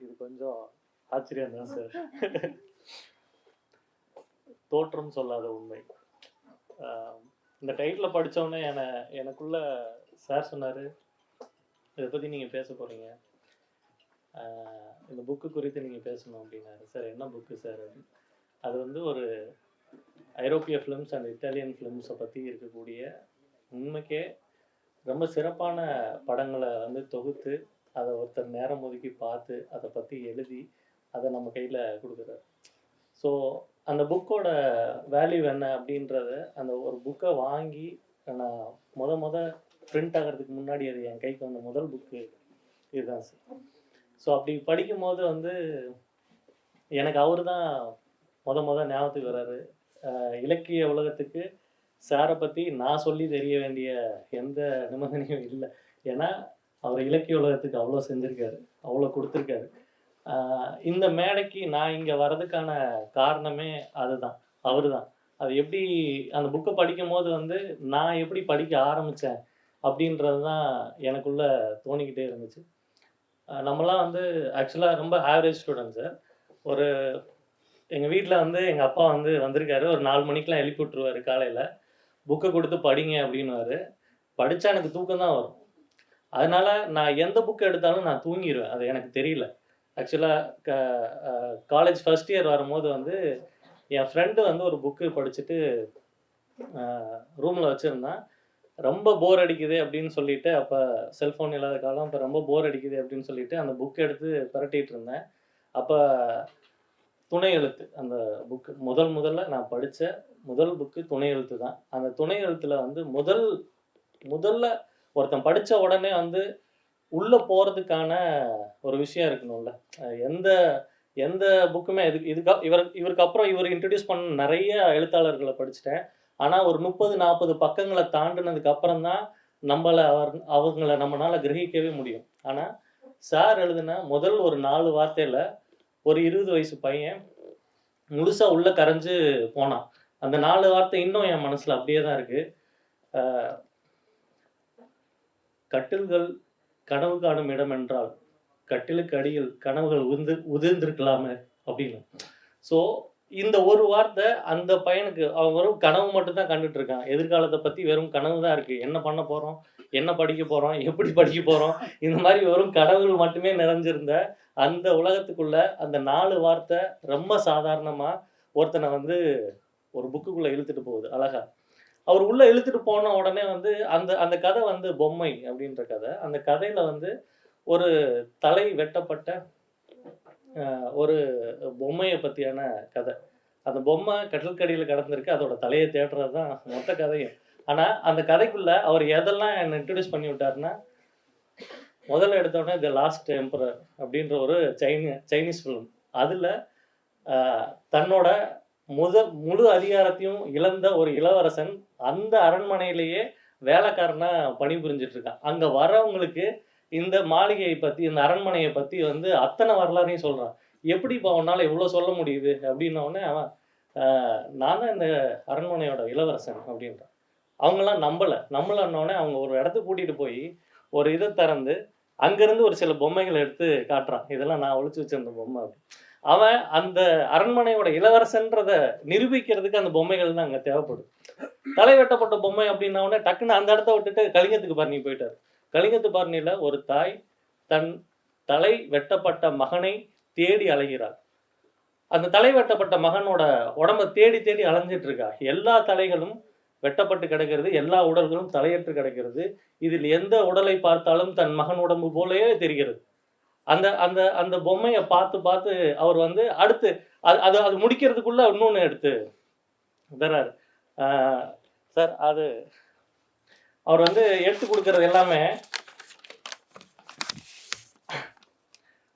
இது கொஞ்சம் ஆச்சரியம் தான் சார் தோற்றம் சொல்லாத உண்மை. இந்த டைட்டில் படித்தோடனே என எனக்குள்ள சார் சொன்னார் இதை பற்றி நீங்கள் பேச போகிறீங்க இந்த புக்கு குறித்து நீங்கள் பேசணும் அப்படின்னாரு. சார் என்ன புக்கு சார் அது வந்து ஒரு ஐரோப்பிய ஃபிலிம்ஸ் அண்ட் இத்தாலியன் ஃபிலிம்ஸை பற்றி இருக்கக்கூடிய உண்மைக்கே ரொம்ப சிறப்பான படங்களை வந்து தொகுத்து அதை ஒருத்தர் நேரம் ஒதுக்கி பார்த்து அதை பற்றி எழுதி அதை நம்ம கையில் கொடுக்குறாரு. ஸோ அந்த புக்கோட வேல்யூ என்ன அப்படின்றத அந்த ஒரு புக்கை வாங்கி நான் முத முத பிரிண்ட் ஆகிறதுக்கு முன்னாடி அது என் கைக்கு வந்த முதல் புக்கு இதுதான் சார் ஸோ அப்படி படிக்கும்போது வந்து எனக்கு அவர் தான் முத முத ஞாபகத்துக்கு வர்றாரு. இலக்கிய உலகத்துக்கு சாரை பற்றி நான் சொல்லி தெரிய வேண்டிய எந்த நிபந்தனையும் இல்லை. ஏன்னா அவர் இலக்கிய உலகத்துக்கு அவ்வளோ செஞ்சுருக்காரு அவ்வளோ கொடுத்துருக்காரு. இந்த மேடைக்கு நான் இங்கே வர்றதுக்கான காரணமே அதுதான் அவர் தான் அது எப்படி அந்த புக்கை படிக்கும் போது வந்து நான் எப்படி படிக்க ஆரம்பித்தேன் அப்படின்றது தான் எனக்குள்ள தோணிக்கிட்டே இருந்துச்சு. நம்மலாம் வந்து ஆக்சுவலாக ரொம்ப ஆவரேஜ் ஸ்டூடெண்ட் சார். ஒரு எங்கள் வீட்டில் வந்து எங்கள் அப்பா வந்து வந்திருக்காரு ஒரு நாலு மணிக்கெலாம் எழுப்பி விட்ருவாரு காலையில். புக்கை கொடுத்து படிங்க அப்படின்னுவாரு. படித்தா எனக்கு தூக்கம் தான் வரும். அதனால நான் எந்த புக் எடுத்தாலும் நான் தூங்கிடுவேன் அது எனக்கு தெரியல. ஆக்சுவலாக க காலேஜ் ஃபர்ஸ்ட் இயர் வரும்போது வந்து என் ஃப்ரெண்டு வந்து ஒரு புக்கு படிச்சுட்டு ரூமில் வச்சுருந்தான். ரொம்ப போர் அடிக்குது அப்படின்னு சொல்லிட்டு அப்போ செல்ஃபோன் இல்லாத காலம் இப்போ ரொம்ப போர் அடிக்குது அப்படின்னு சொல்லிட்டு அந்த புக் எடுத்து பிரட்டிட்டு இருந்தேன். அப்போ துணை எழுத்து அந்த புக்கு முதல் முதல்ல நான் படித்த முதல் புக்கு துணை எழுத்து தான் அந்த துணை எழுத்தில் வந்து முதல் முதல்ல ஒருத்தன் படித்த உடனே வந்து உள்ளே போகிறதுக்கான ஒரு விஷயம் இருக்கணும்ல. எந்த எந்த புக்குமே இது இதுக்கு இவர் இவருக்கு அப்புறம் இவர் இன்ட்ரடியூஸ் பண்ண நிறைய எழுத்தாளர்களை படிச்சுட்டேன். ஆனால் ஒரு முப்பது நாற்பது பக்கங்களை தாண்டினதுக்கு அப்புறம் தான் நம்மளை அவர் அவங்கள நம்மளால கிரகிக்கவே முடியும். ஆனால் சார் எழுதின முதல் ஒரு நாலு வார்த்தையில் ஒரு இருபது வயசு பையன் முழுசாக உள்ளே கரைஞ்சு போனான். அந்த நாலு வார்த்தை இன்னும் என் மனசில் அப்படியே தான் இருக்குது கட்டில்கள் கனவு காணும் இடம் என்றால் கட்டிலுக்கு அடியில் கனவுகள் உதிர்ந்து உதிர்ந்திருக்கலாமே அப்படின்னு. ஸோ இந்த ஒரு வார்த்தை அந்த பையனுக்கு அவன் வெறும் கனவு மட்டும்தான் கண்டுட்டு இருக்கான் எதிர்காலத்தை பத்தி வெறும் கனவு தான் இருக்கு. என்ன பண்ண போறோம்? என்ன படிக்க போறோம்? எப்படி படிக்க போறோம்? இந்த மாதிரி வெறும் கனவுகள் மட்டுமே நிறைஞ்சிருந்த அந்த உலகத்துக்குள்ள அந்த நாலு வார்த்தை ரொம்ப சாதாரணமா ஒருத்தனை வந்து ஒரு புக்குக்குள்ள இழுத்துட்டு போகுது. அழகா. அவர் உள்ள இழுத்துட்டு போன உடனே வந்து அந்த அந்த கதை வந்து பொம்மை அப்படின்ற கதை. அந்த கதையில வந்து ஒரு தலை வெட்டப்பட்ட ஒரு பொம்மையை பத்தியான கதை. அந்த பொம்மை கடற்கடியில் கடந்திருக்கு. அதோட தலையை தேடுறது தான் மொத்த கதையும். ஆனால் அந்த கதைக்குள்ள அவர் எதெல்லாம் என்ன இன்ட்ரடியூஸ் பண்ணி விட்டாருன்னா முதல்ல எடுத்த உடனே த லாஸ்ட் எம்பரர் அப்படின்ற ஒரு சைனி சைனீஸ் ஃபிலிம் அதில் தன்னோட முத முழு அதிகாரத்தையும் இழந்த ஒரு இளவரசன் அந்த அரண்மனையிலேயே வேலைக்காரனா பணிபுரிஞ்சிட்டு இருக்கான் அங்க வரவங்களுக்கு இந்த மாளிகையை பத்தி இந்த அரண்மனையை பத்தி வந்து அத்தனை வரலாறையும் சொல்றான். எப்படி இப்போ அவனால இவ்வளவு சொல்ல முடியுது? அப்படின்னோடனே அவன் நான் தான் இந்த அரண்மனையோட இளவரசன் அப்படின்றான். அவங்கெல்லாம் நம்பல. நம்பலன்னோடனே அவங்க ஒரு இடத்துக்கு கூட்டிட்டு போய் ஒரு இதை திறந்து அங்கிருந்து ஒரு சில பொம்மைகளை எடுத்து காட்டுறான். இதெல்லாம் நான் ஒழிச்சு வச்சிருந்த பொம்மை அப்படி. அவன் அந்த அரண்மனையோட இளவரசன்றத நிரூபிக்கிறதுக்கு அந்த பொம்மைகள் தான் அங்கே தேவைப்படும். தலை வெட்டப்பட்ட பொம்மை அப்படின்னா உடனே டக்குன்னு அந்த இடத்த விட்டுட்டு கலிங்கத்துக்கு பரணி போயிட்டாரு. கலிங்கத்து பரணியில ஒரு தாய் தன் தலை வெட்டப்பட்ட மகனை தேடி அலைகிறார் அந்த தலை வெட்டப்பட்ட மகனோட உடம்ப தேடி தேடி அலைஞ்சிட்டு இருக்கா. எல்லா தலைகளும் வெட்டப்பட்டு கிடக்கிறது எல்லா உடல்களும் தலையற்று கிடக்கிறது. இதில் எந்த உடலை பார்த்தாலும் தன் மகன் உடம்பு போலவே தெரிகிறது. அந்த அந்த அந்த பொம்மையை பார்த்து பார்த்து அவர் வந்து அடுத்து அது அது அது முடிக்கிறதுக்குள்ள இன்னொன்று எடுத்து தர்றாரு. சார் அது அவர் வந்து எடுத்து கொடுக்கறது எல்லாமே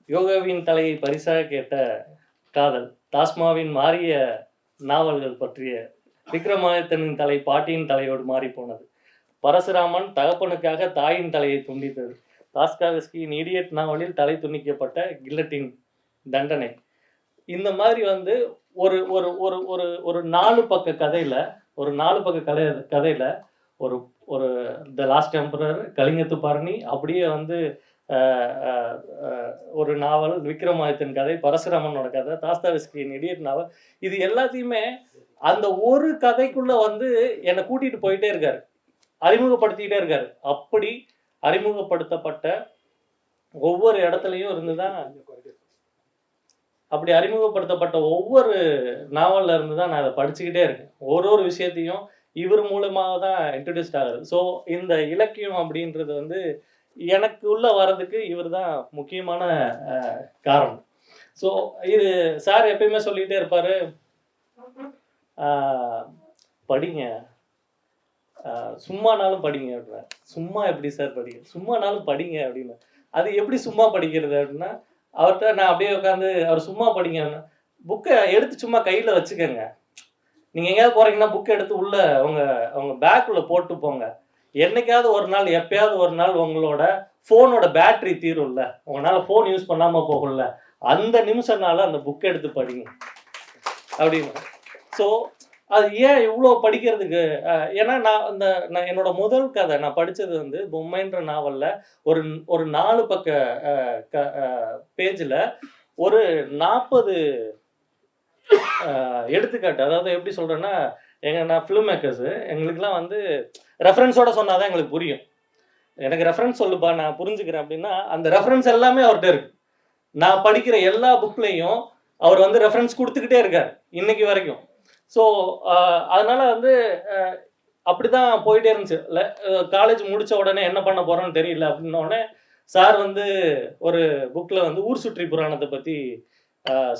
யோகாவின் தலையை பரிசாக கேட்ட காதல் டாஸ்மாவின் மாறிய நாவல்கள் பற்றிய விக்ரமாதித்தனின் தலை பாட்டியின் தலையோடு மாறி போனது பரசுராமன் தகப்பனுக்காக தாயின் தலையை துண்டித்தது. தாஸ்காவஸ்கியின் இடியட் நாவலில் தலை துணிக்கப்பட்ட கில்லட்டின் தண்டனை. இந்த மாதிரி வந்து ஒரு ஒரு ஒரு ஒரு ஒரு நாலு பக்க கதையில் ஒரு நாலு பக்க கதை கதையில் ஒரு ஒரு த லாஸ்ட் எம்பரர் கலிங்கத்து பரணி அப்படியே வந்து ஒரு நாவல் விக்ரமாதித்தன் கதை பரசுராமனோட கதை தாஸ்தாவிஸ்கியின் இடியட் நாவல் இது எல்லாத்தையுமே அந்த ஒரு கதைக்குள்ளே வந்து என்னை கூட்டிகிட்டு போயிட்டே இருக்காரு. அறிமுகப்படுத்திக்கிட்டே இருக்காரு. அப்படி அறிமுகப்படுத்தப்பட்ட ஒவ்வொரு இடத்துலையும் இருந்துதான் அப்படி அறிமுகப்படுத்தப்பட்ட ஒவ்வொரு நாவல்ல இருந்து தான் நான் அதை படிச்சுக்கிட்டே இருக்கேன். ஒரு ஒரு விஷயத்தையும் இவர் மூலமாக தான் இன்ட்ரடியூஸ்ட் ஆகுது. ஸோ இந்த இலக்கியம் அப்படின்றது வந்து எனக்கு உள்ள வர்றதுக்கு இவர் தான் முக்கியமான காரணம். ஸோ இது சார் எப்பயுமே சொல்லிகிட்டே இருப்பார். படிங்க. சும்மானாலும் படிங்க அப்படின்ற சும்மா எப்படி சார் படிங்க? சும்மானாலும் படிங்க அப்படின்னு. அது எப்படி சும்மா படிக்கிறது அப்படின்னா அவர்கிட்ட நான் அப்படியே உட்காந்து அவர் சும்மா படிங்க. புக்கை எடுத்து சும்மா கையில் வச்சுக்கோங்க. நீங்கள் எங்கேயாவது போகிறீங்கன்னா புக்கை எடுத்து உள்ள உங்க உங்க பேக்குள்ளே போட்டு போங்க. என்னைக்காவது ஒரு நாள் எப்பயாவது ஒரு நாள் உங்களோட ஃபோனோட பேட்டரி தீரும்ல. உங்களால் ஃபோன் யூஸ் பண்ணாமல் போகும்ல. அந்த நிமிஷம்னால அந்த புக்கை எடுத்து படிங்க. அப்படின்னு. ஸோ அது ஏன் இவ்வளோ படிக்கிறதுக்கு? ஏன்னா நான் இந்த நான் என்னோட முதல் கதை நான் படித்தது வந்து பொம்மைன்ற நாவலில் ஒரு ஒரு நாலு பக்க பேஜில் ஒரு நாற்பது எடுத்துக்காட்டு. அதாவது எப்படி சொல்கிறேன்னா எங்க நான் ஃபிலிம் மேக்கர்ஸு எங்களுக்குலாம் வந்து ரெஃபரன்ஸோட சொன்னால் தான் எங்களுக்கு புரியும். எனக்கு ரெஃபரன்ஸ் சொல்லுப்பா நான் புரிஞ்சுக்கிறேன் அப்படின்னா அந்த ரெஃபரன்ஸ் எல்லாமே அவர்கிட்ட இருக்கு. நான் படிக்கிற எல்லா புக்லேயும் அவர் வந்து ரெஃபரன்ஸ் கொடுத்துக்கிட்டே இருக்கார் இன்னைக்கு வரைக்கும். ஸோ uh, அதனால வந்து அப்படி அப்படிதான் போயிட்டே இருந்துச்சு. காலேஜ் uh, முடிச்ச உடனே என்ன பண்ண போறோம்னு தெரியல அப்படின்ன உடனே சார் வந்து ஒரு புக்கில் வந்து ஊர் சுற்றி புராணத்தை பற்றி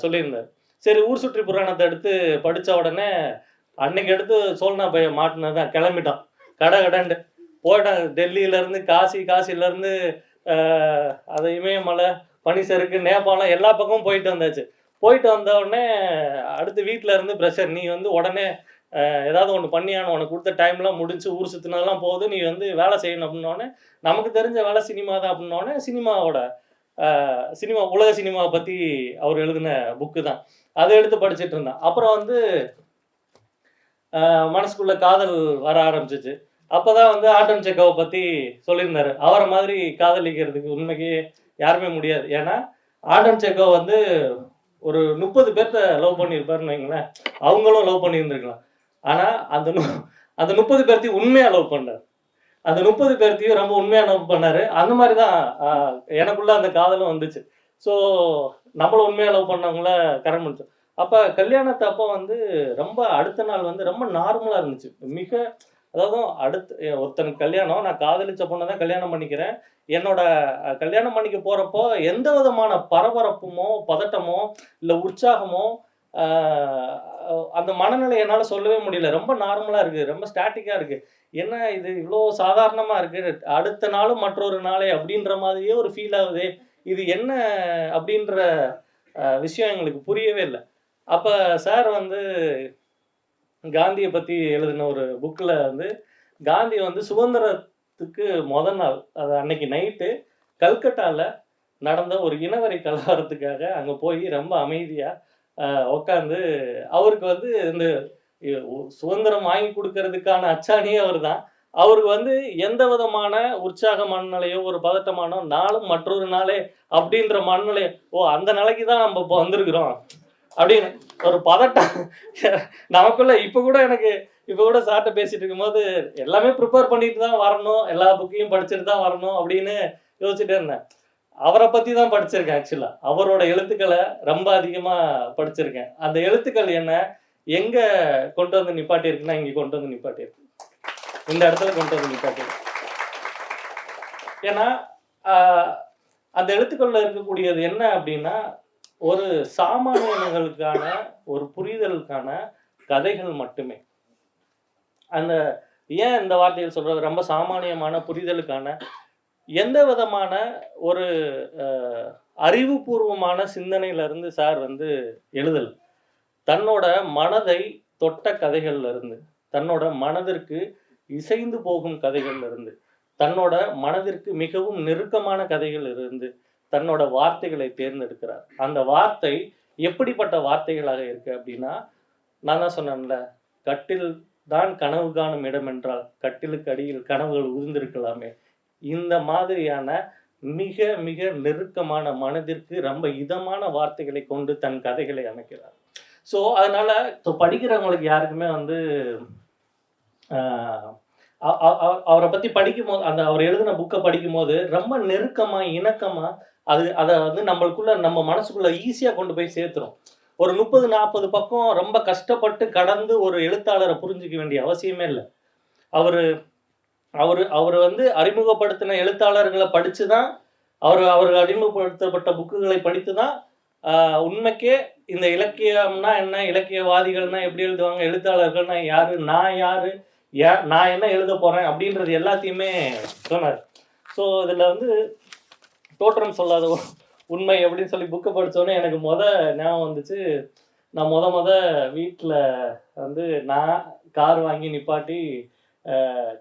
சொல்லியிருந்தார். சரி ஊர் சுற்றி புராணத்தை எடுத்து படித்த உடனே அன்னைக்கு எடுத்து சோழனா பையன் மாட்டினது தான் கிளம்பிட்டான். கடை கடண்டு. போயிட்டான். டெல்லியிலேருந்து காசி காசிலேருந்து அது இமயமலை பனிசருக்கு நேபாளம் எல்லா பக்கமும் போயிட்டு வந்தாச்சு. போயிட்டு வந்த உடனே அடுத்து வீட்டில் இருந்து ப்ரெஷர் நீ வந்து உடனே ஏதாவது ஒன்று பண்ணியானு உனக்கு கொடுத்த டைம்லாம் முடிஞ்சு ஊர் சுற்றினதெல்லாம் போகுது நீ வந்து வேலை செய்யணும் அப்படின்னோடனே நமக்கு தெரிஞ்ச வேலை சினிமா தான் அப்படின்னோடனே சினிமாவோட சினிமா உலக சினிமாவை பற்றி அவர் எழுதின புக்கு தான். அதை எடுத்து படிச்சிட்டு இருந்தேன். அப்புறம் வந்து மனசுக்குள்ள காதல் வர ஆரம்பிச்சிச்சு. அப்பதான் வந்து ஆட்டம் செக்காவை பற்றி சொல்லியிருந்தாரு. அவரை மாதிரி காதலிக்கிறதுக்கு உண்மைக்கு யாருமே முடியாது. ஏன்னா ஆட்டம் செக்கோ வந்து ஒரு முப்பது பேர்த்த லவ் பண்ணியிருப்பாருன்னு வைங்களேன். அவங்களும் லவ் பண்ணியிருந்திருக்கலாம். ஆனா அந்த அந்த முப்பது பேர்த்தையும் உண்மையா லவ் பண்ணார். அந்த முப்பது பேர்த்தையும் ரொம்ப உண்மையா லவ் பண்ணாரு. அந்த மாதிரி தான் ஆஹ், எனக்குள்ள அந்த காதலும் வந்துச்சு. ஸோ நம்மளும் உண்மையாக லவ் பண்ணவங்கள கரண் முடிச்சோம் அப்ப கல்யாணத்து அப்போ வந்து ரொம்ப அடுத்த நாள் வந்து ரொம்ப நார்மலா இருந்துச்சு. மிக அதாவது அடுத்து ஒருத்தன் ஒருத்தனுக்கு கல்யாணம் நான் காதலிச்ச பொண்ணை தான் கல்யாணம் பண்ணிக்கிறேன். என்னோட கல்யாணம் பண்ணிக்க போறப்போ எந்த விதமான பரபரப்புமோ பதட்டமோ இல்லை உற்சாகமோ அந்த மனநிலை என்னால் சொல்லவே முடியல. ரொம்ப நார்மலாக இருக்கு ரொம்ப ஸ்டாட்டிக்காக இருக்கு. என்ன இது இவ்வளோ சாதாரணமாக இருக்கு? அடுத்த நாளும் மற்றொரு நாளே அப்படின்ற மாதிரியே ஒரு ஃபீல் ஆகுது. இது என்ன அப்படின்ற விஷயம் எங்களுக்கு புரியவே இல்லை. அப்போ சார் வந்து காந்தியை பற்றி எழுதின ஒரு புக்கில் வந்து காந்தி வந்து சுதந்திரத்துக்கு முத நாள் அது அன்னைக்கு நைட்டு கல்கட்டாவில் நடந்த ஒரு இனவரை கலவரத்துக்காக அங்கே போய் ரொம்ப அமைதியாக உட்காந்து அவருக்கு வந்து இந்த சுதந்திரம் வாங்கி கொடுக்கறதுக்கான அச்சாணியே அவர் தான் அவருக்கு வந்து எந்த விதமான உற்சாக மனநிலையோ ஒரு பதட்டமானோ நாளும் மற்றொரு நாளே அப்படின்ற மனநிலையோ ஓ அந்த நிலைக்கு தான் நம்ம இப்போ வந்திருக்கிறோம். அப்படின்னு ஒரு பதட்டம். நமக்குள்ள இப்போ கூட எனக்கு இப்போ கூட சார்ட்ட பேசிட்டு இருக்கும்போது எல்லாமே ப்ரிப்பேர் பண்ணிட்டு தான் வரணும். எல்லா புக்கையும் படிச்சுட்டு தான் வரணும் அப்படின்னு யோசிச்சுட்டே இருந்தேன். அவரை பற்றி தான் படிச்சிருக்கேன் ஆக்சுவலாக அவரோட எழுத்துக்களை ரொம்ப அதிகமாக படிச்சிருக்கேன். அந்த எழுத்துக்கள் என்ன எங்கே கொண்டு வந்து நிப்பாட்டி இருக்குன்னா கொண்டு வந்து நிப்பாட்டி இருக்கு இந்த இடத்துல கொண்டு வந்து நிப்பாட்டி இருக்கு ஏன்னா அந்த எழுத்துக்கள்ல இருக்கக்கூடியது என்ன அப்படின்னா ஒரு சாமானியர்களுக்கான ஒரு புரிதலுக்கான கதைகள் மட்டுமே. அந்த ஏன் இந்த வார்த்தையில் சொல்றது ரொம்ப சாமானியமான புரிதலுக்கான? எந்த விதமான ஒரு அறிவுபூர்வமான சிந்தனையில இருந்து சார் வந்து எழுதல்? தன்னோட மனதை தொட்ட கதைகள்ல இருந்து தன்னோட மனதிற்கு இசைந்து போகும் கதைகள்ல இருந்து தன்னோட மனதிற்கு மிகவும் நெருக்கமான கதைகள் இருந்து தன்னோட வார்த்தைகளை தேர்ந்தெடுக்கிறார். அந்த வார்த்தை எப்படிப்பட்ட வார்த்தைகளாக இருக்கு அப்படின்னா நான் தான் சொன்னேன்ல கட்டில் தான் கனவு காணும் இடம் என்றால் கட்டிலுக்கு அடியில் கனவுகள் உதிர்ந்திருக்கலாமே. இந்த மாதிரியான மிக மிக நெருக்கமான மனதிற்கு ரொம்ப இதமான வார்த்தைகளை கொண்டு தன் கதைகளை அமைக்கிறார். ஸோ அதனால இப்போ படிக்கிறவங்களுக்கு யாருக்குமே வந்து ஆஹ், அவரை பத்தி படிக்கும் போது அந்த அவர் எழுதின புக்கை படிக்கும் போது ரொம்ப நெருக்கமா இணக்கமா அது அதை வந்து நம்மளுக்குள்ள நம்ம மனசுக்குள்ள ஈஸியாக கொண்டு போய் சேர்த்துரும். ஒரு முப்பது நாற்பது பக்கம் ரொம்ப கஷ்டப்பட்டு கடந்து ஒரு எழுத்தாளரை புரிஞ்சுக்க வேண்டிய அவசியமே இல்லை. அவர் அவர் அவர் வந்து அறிமுகப்படுத்தின எழுத்தாளர்களை படித்து தான் அவர் அவர் அறிமுகப்படுத்தப்பட்ட புக்குகளை படித்து தான் உண்மைக்கே இந்த இலக்கியம்னா என்ன இலக்கியவாதிகள்னா எப்படி எழுதுவாங்க எழுத்தாளர்கள்னா யாரு நான் யாரு யா- நான் என்ன எழுத போகிறேன் அப்படின்றது எல்லாத்தையுமே சொன்னார். ஸோ இதில் வந்து தோற்றம் சொல்லாத உண்மை அப்படின்னு சொல்லி புக்கை படித்தோடனே எனக்கு மொத ஞாபகம் வந்துச்சு. நான் மொத மொத வீட்டில் வந்து நான் கார் வாங்கி நிப்பாட்டி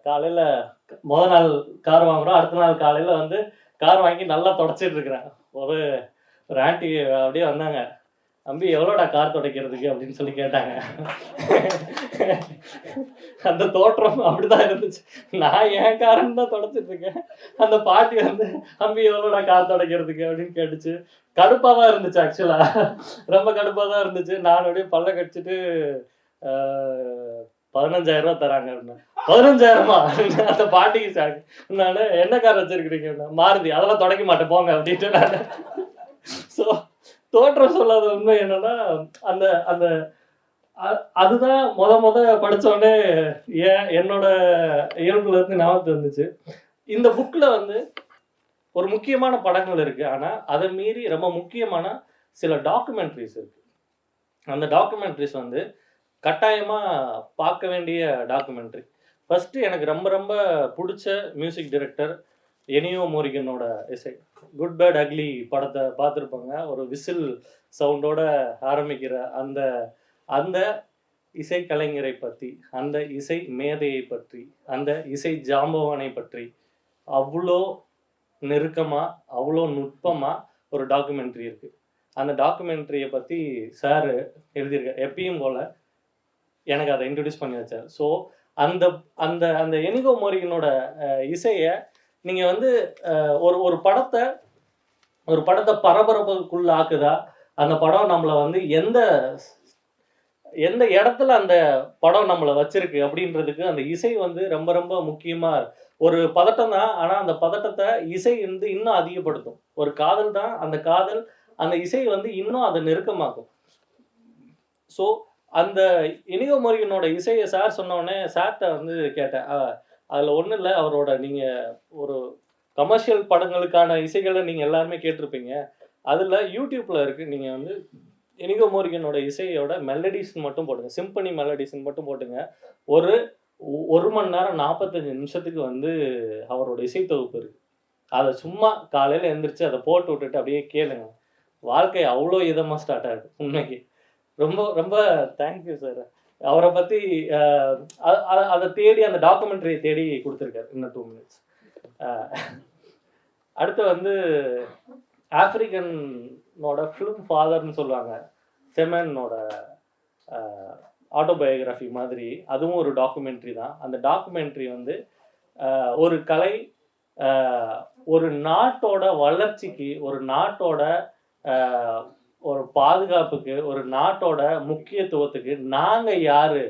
காலையில் முத நாள் கார் வாங்குறோம். அடுத்த நாள் காலையில் வந்து கார் வாங்கி நல்லா தொடச்சிட்டு இருக்கிறேன். ஒரு ஒரு ஆண்டி அப்படியே வந்தாங்க. தம்பி எவ்வளோடா கார் துடைக்கிறதுக்கு அப்படின்னு சொல்லி கேட்டாங்க. அந்த தோற்றம் அப்படிதான் இருந்துச்சு. நான் என் காரன்னு தான் தொடச்சிட்டு இருக்கேன். அந்த பாட்டி வந்து தம்பி எவ்வளோடா கார் துடைக்கிறதுக்கு? அப்படின்னு கேட்டுச்சு. கடுப்பாக தான் இருந்துச்சு ஆக்சுவலா ரொம்ப கடுப்பாக தான் இருந்துச்சு. நான் அப்படியே பல்ல கடிச்சிட்டு பதினஞ்சாயிரம் ரூபா தராங்க அப்படின்னா. பதினஞ்சாயிரமா? அந்த பாட்டிக்கு சாக்கு நான் என்ன கார் வச்சிருக்கிறீங்க? அப்படின்னா, மாருதி அதெல்லாம் தொடக்க மாட்டேன். போங்க அப்படின்ட்டு நான். ஸோ தோற்றம் சொல்லாத உண்மை என்னன்னா அந்த அந்த அ- அதுதான் முத முத படித்தோடனே ஏன் என்னோட இயல்புல இருந்து ஞாபகத்து வந்துச்சு. இந்த புக்கில் வந்து ஒரு முக்கியமான படங்கள் இருக்குது ஆனால் அதை மீறி ரொம்ப முக்கியமான சில டாக்குமெண்ட்ரிஸ் இருக்குது அந்த டாக்குமெண்ட்ரிஸ் வந்து கட்டாயமாக பார்க்க வேண்டிய டாக்குமெண்ட்ரி ஃபஸ்ட்டு எனக்கு ரொம்ப ரொம்ப பிடிச்ச மியூசிக் டிரெக்டர் எனியோ மோரிகனோட இசை. குட் பேட் அக்லி படத்தை பார்த்துருப்பாங்க. ஒரு விசில் சவுண்டோட ஆரம்பிக்கிற அந்த அந்த இசை கலைஞரை பற்றி அந்த இசை மேதையை பற்றி அந்த இசை ஜாம்பவானை பற்றி அவ்வளோ நெருக்கமாக அவ்வளோ நுட்பமாக ஒரு டாக்குமெண்ட்ரி இருக்குது அந்த டாக்குமெண்ட்ரியை பற்றி சார் எழுதியிருக்கார். எப்பயும் போல் எனக்கு அதை இன்ட்ரடியூஸ் பண்ணி வச்சார். ஸோ அந்த அந்த அந்த எனிகோ மோரிகனோட இசையை நீங்கள் வந்து ஒரு ஒரு படத்தை ஒரு படத்தை பரபரப்புக்குள்ள ஆக்குதா? அந்த படம் நம்மளை வந்து எந்த எந்த இடத்துல அந்த படம் நம்மளை வச்சிருக்கு அப்படின்றதுக்கு அந்த இசை வந்து ரொம்ப ரொம்ப முக்கியமா ஒரு பதட்டம் தான் ஆனா அந்த பதட்டத்தை இசை வந்து இன்னும் அதிகப்படுத்தும். ஒரு காதல் தான் அந்த காதல் அந்த இசை வந்து இன்னும் அதை நெருக்கமாக்கும். ஸோ அந்த இனிகோ மோரிகனோட இசையை சார் சொன்னோடனே சார்கிட்ட வந்து கேட்டேன். அதில் ஒன்றும் இல்லை அவரோட நீங்கள் ஒரு கமர்ஷியல் படங்களுக்கான இசைகளை நீங்கள் எல்லாருமே கேட்டிருப்பீங்க. அதில் யூடியூப்பில் இருக்குது நீங்கள் வந்து எனிகோ மோரிகனோட இசையோட மெலடிஸ் மட்டும் போடுங்க. சிம்பனி மெலடிஸ்ன்னு மட்டும் போட்டுங்க. ஒரு ஒரு மணி நேரம் நாற்பத்தஞ்சு நிமிஷத்துக்கு வந்து அவரோட இசை தொகுப்பு அதை சும்மா காலையில் எழுந்திரிச்சு அதை போட்டு விட்டுட்டு அப்படியே கேளுங்க. வாழ்க்கை அவ்வளோ இதமாக ஸ்டார்ட் ஆகுது. உண்மைக்கு. ரொம்ப ரொம்ப தேங்க்யூ சார் அவரை பத்தி அதை தேடி அந்த டாக்குமெண்ட்ரியை தேடி கொடுத்துருக்காரு இன்னும் டூ மினிட்ஸ் அடுத்து வந்து ஆப்பிரிக்கனோட ஃபிலிம் ஃபாதர்னு சொல்லுவாங்க. செமனோட ஆட்டோபயோகிராஃபி மாதிரி அதுவும் ஒரு டாக்குமெண்ட்ரி தான். அந்த டாக்குமெண்ட்ரி வந்து ஒரு கலை ஒரு நாட்டோட வளர்ச்சிக்கு ஒரு நாட்டோட ஒரு பாதுகாப்புக்கு ஒரு நாட்டோட முக்கியத்துவத்துக்கு நாங்கள் யாரு?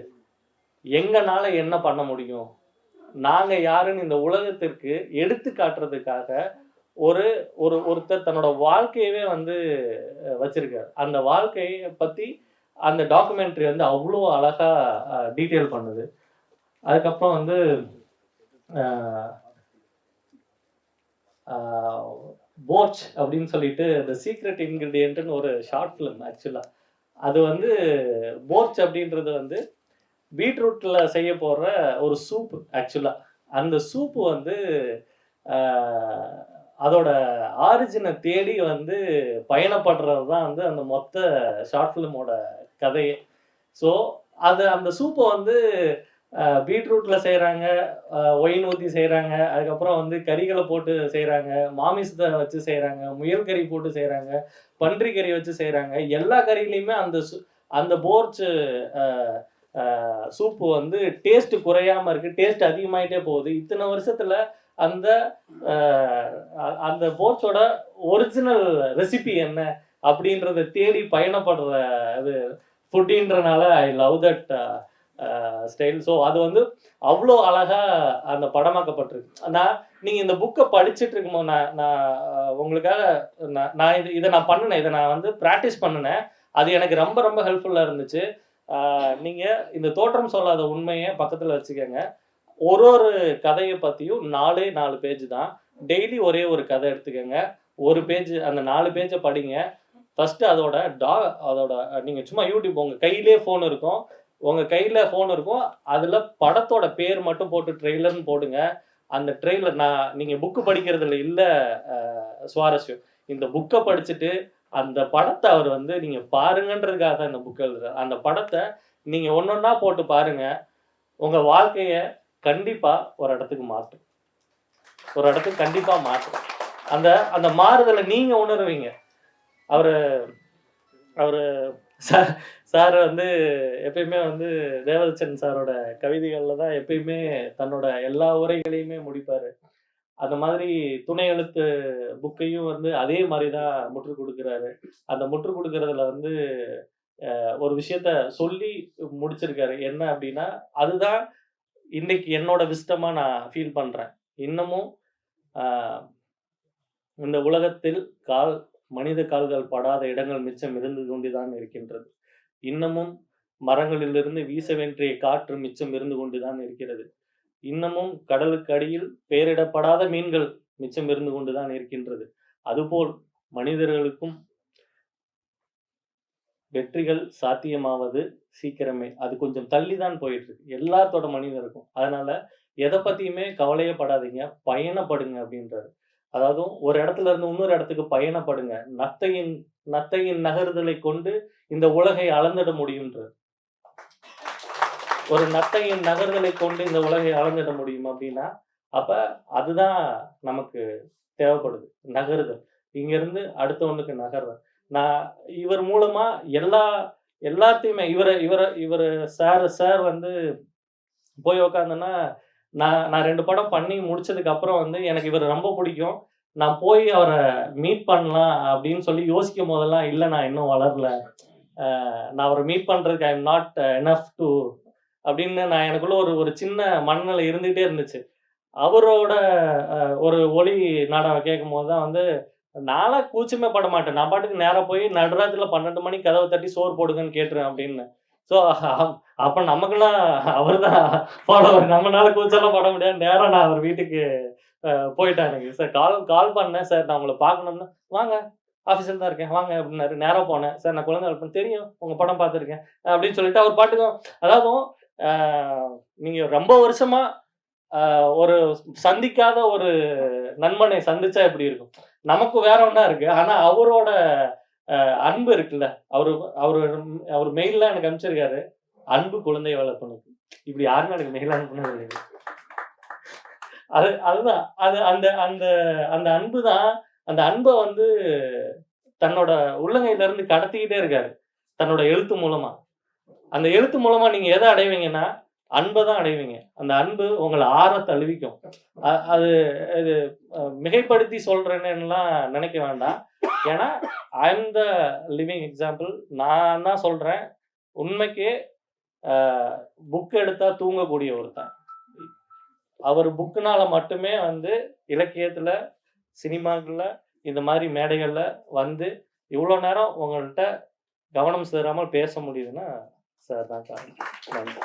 எங்கனால என்ன பண்ண முடியும்? நாங்கள் யாருன்னு இந்த உலகத்திற்கு எடுத்து காட்டுறதுக்காக ஒரு ஒரு ஒருத்தர் தன்னோட வாழ்க்கையவே வந்து வச்சிருக்கார். அந்த வாழ்க்கையை பற்றி அந்த டாக்குமெண்ட்ரி வந்து அவ்வளோ அழகாக டீட்டெயில் பண்ணுது. அதுக்கப்புறம் வந்து போர்ச் அப்படின்னு சொல்லிட்டு இந்த சீக்ரெட் இன்கிரீடியன்ட்னு ஒரு ஷார்ட் ஃபிலிம் ஆக்சுவலாக அது வந்து போர்ச் அப்படின்றது வந்து பீட்ரூட்டில் செய்ய போடுற ஒரு சூப் ஆக்சுவலாக அந்த சூப்பு வந்து அதோட ஆரிஜினை தேடி வந்து பயணப்படுறது தான் வந்து அந்த மொத்த ஷார்ட் ஃபிலிமோட கதையே. ஸோ அது அந்த சூப்பை வந்து பீட்ரூட்டில் செய்கிறாங்க ஒயின் ஊற்றி செய்கிறாங்க அதுக்கப்புறம் வந்து கறிகளை போட்டு செய்கிறாங்க மாமிசத்தை வச்சு செய்கிறாங்க முயல் கறி போட்டு செய்கிறாங்க பன்றி கறி வச்சு செய்கிறாங்க எல்லா கறியிலையுமே அந்த அந்த போர்ச்சு சூப்பு வந்து டேஸ்ட் குறையாம இருக்கு டேஸ்ட் அதிகமாயிட்டே போகுது. இத்தனை வருஷத்துல அந்த அந்த போட்ஸோட ஒரிஜினல் ரெசிபி என்ன அப்படின்றத தேடி பயணப்படுற இது ஃபுட்டின்றனால I love that style so அது வந்து அவ்வளோ அழகாக அந்த படமாக்கப்பட்டிருக்கு. நான் நீங்கள் இந்த புக்கை படிச்சுட்டு இருக்கும்போது நான் நான் உங்களுக்காக நான் நான் இது இதை நான் பண்ணினேன். இதை நான் வந்து ப்ராக்டிஸ் பண்ணினேன். அது எனக்கு ரொம்ப ரொம்ப ஹெல்ப்ஃபுல்லாக இருந்துச்சு. நீங்கள் இந்த தோற்றம் சொல்லாத உண்மையை பக்கத்தில் வச்சுக்கோங்க. ஒரு ஒரு கதையை பற்றியும் நாலே நாலு பேஜ் தான். டெய்லி ஒரே ஒரு கதை எடுத்துக்கோங்க. ஒரு பேஜ் அந்த நாலு பேஜை படிங்க. ஃபஸ்ட்டு அதோட டா அதோட நீங்கள் சும்மா யூடியூப் போங்க கையிலே ஃபோன் இருக்கும். உங்க கையில ஃபோன் இருக்கும். அதுல படத்தோட பேர் மட்டும் போட்டு ட்ரெய்லர்னு போடுங்க. அந்த ட்ரெய்லர் நான் நீங்க புக்கு படிக்கிறதுல இல்ல சுவாரஸ்யம். இந்த புக்கை படிச்சுட்டு அந்த படத்தை அவர் வந்து நீங்க பாருங்கன்றதுக்காக தான் இந்த புக் எழுதுறாரு. அந்த படத்தை நீங்க ஒன்னொன்னா போட்டு பாருங்க. உங்க வாழ்க்கைய கண்டிப்பா ஒரு இடத்துக்கு மாற்றும் ஒரு இடத்துக்கு கண்டிப்பா மாற்றும் அந்த அந்த மாறுதலை நீங்க உணருவீங்க. அவரு அவரு சார் சார் வந்து எப்பயுமே வந்து தேவதச்சன் சாரோட கவிதைகளில் தான் எப்பயுமே தன்னோட எல்லா உரைகளையுமே முடிப்பார். அந்த மாதிரி துணை எழுத்து புக்கையும் வந்து அதே மாதிரி தான் முற்று கொடுக்குறாரு. அந்த முற்று கொடுக்கறதுல வந்து ஒரு விஷயத்த சொல்லி முடிச்சிருக்காரு. என்ன அப்படின்னா அதுதான் இன்னைக்கு என்னோட விஸ்டமா நான் ஃபீல் பண்றேன். இன்னமும் இந்த உலகத்தில் கால் மனித கால்கள் படாத இடங்கள் மிச்சம் இருந்து கொண்டுதான் இருக்கின்றது. இன்னமும் மரங்களிலிருந்து வீச வேண்டிய காற்று மிச்சம் இருந்து கொண்டுதான் இருக்கிறது. இன்னமும் கடலுக்கு அடியில் பெயரிடப்படாத மீன்கள் மிச்சம் இருந்து கொண்டுதான் இருக்கின்றது. அதுபோல் மனிதர்களுக்கும் வெற்றிகள் சாத்தியமாவது சீக்கிரமே. அது கொஞ்சம் தள்ளி தான் போயிட்டு இருக்கு எல்லாத்தோட மனிதருக்கும். அதனால எதை பத்தியுமே கவலையப்படாதீங்க. பயணப்படுங்க அப்படின்றது அதாவது ஒரு இடத்துல இருந்து இன்னொரு இடத்துக்கு பயணப்படுங்க. நத்தையின் நத்தையின் நகர்தலை கொண்டு இந்த உலகை அளந்திட முடியுன்ற ஒரு நத்தையின் நகர்தலை கொண்டு இந்த உலகை அளந்திட முடியும் அப்படின்னா அப்ப அதுதான் நமக்கு தேவைப்படுது. நகருதல். இங்க இருந்து அடுத்த ஒண்ணுக்கு நகர்றேன் நான் இவர் மூலமா எல்லா எல்லாத்தையுமே இவரை இவரை இவர் சார் சார் வந்து போய் உக்காந்தேன்னா நான் நான் ரெண்டு படம் பண்ணி முடிச்சதுக்கு அப்புறம் வந்து எனக்கு இவர் ரொம்ப பிடிக்கும். நான் போய் அவரை மீட் பண்ணலாம் அப்படின்னு சொல்லி யோசிக்கும் போதெல்லாம் இல்லை நான் இன்னும் வளரல. நான் அவரை மீட் பண்ணுறதுக்கு I am not enough to அப்படின்னு நான் எனக்குள்ள ஒரு ஒரு சின்ன மனநிலை இருந்துகிட்டே இருந்துச்சு. அவரோட ஒரு ஒளி நாடகம் கேட்கும் போது தான் வந்து நாளா கூச்சமே பட மாட்டேன். நான் பாட்டுக்கு நேராக போய் நடுராத்திரில பன்னெண்டு மணிக்கு கதவை தட்டி சோறு போடுங்கன்னு கேட்டுருவேன் அப்படின்னு. ஸோ அப்ப நமக்குலாம் அவர் தான் ஃபாலோவர் நம்மளால கூச்சலாம் பட முடியாது. நேரம் நான் அவர் வீட்டுக்கு போயிட்டேன் எனக்கு. சார் கால் கால் பண்ணேன். சார் நான் உங்களை பார்க்கணும்னா வாங்க ஆஃபீஸில் தான் இருக்கேன். வாங்க அப்படின்னாரு. நேரம் போனேன். சார் நான் குழந்தை வளர்ப்பேன் தெரியும். உங்கள் படம் பார்த்துருக்கேன். அப்படின்னு சொல்லிட்டு அவர் பாட்டுக்கும் அதாவது நீங்கள் ரொம்ப வருஷமாக ஒரு சந்திக்காத ஒரு நண்பனை சந்திச்சா எப்படி இருக்கும்? நமக்கு வேற ஒன்றா இருக்கு. ஆனால் அவரோட அன்பு இருக்குல்ல. அவரு அவரு அவர் மெயில்ல எனக்கு அனுப்பிச்சிருக்காரு. அன்பு குழந்தை வளர்ப்பனுக்கு இப்படி யாருமே எனக்கு மெயில் அனுப்புனது அது அதுதான். அது அந்த அந்த அந்த அன்பு தான் அந்த அன்பை வந்து தன்னோட உள்ளங்கையில இருந்து கடத்திக்கிட்டே இருக்காரு. தன்னோட எழுத்து மூலமா. அந்த எழுத்து மூலமா நீங்க எதை அடைவீங்கன்னா அன்பை தான் அடைவீங்க. அந்த அன்பு உங்களை ஆற தழுவிக்கும். அது இது மிகைப்படுத்தி சொல்றேன்னுலாம் நினைக்க வேண்டாம். ஏன்னா I am the living example நான் தான் சொல்றேன். உண்மைக்கே புக் எடுத்தா தூங்கக்கூடிய ஒருத்தன் அவர் புக்குனால மட்டுமே வந்து இலக்கியத்துல சினிமாக்கள்ல இந்த மாதிரி மேடைகள்ல வந்து இவ்வளோ நேரம் உங்கள்கிட்ட கவனம் சேராமல் பேச முடியுதுன்னா சார் தான் காரணம். நன்றி.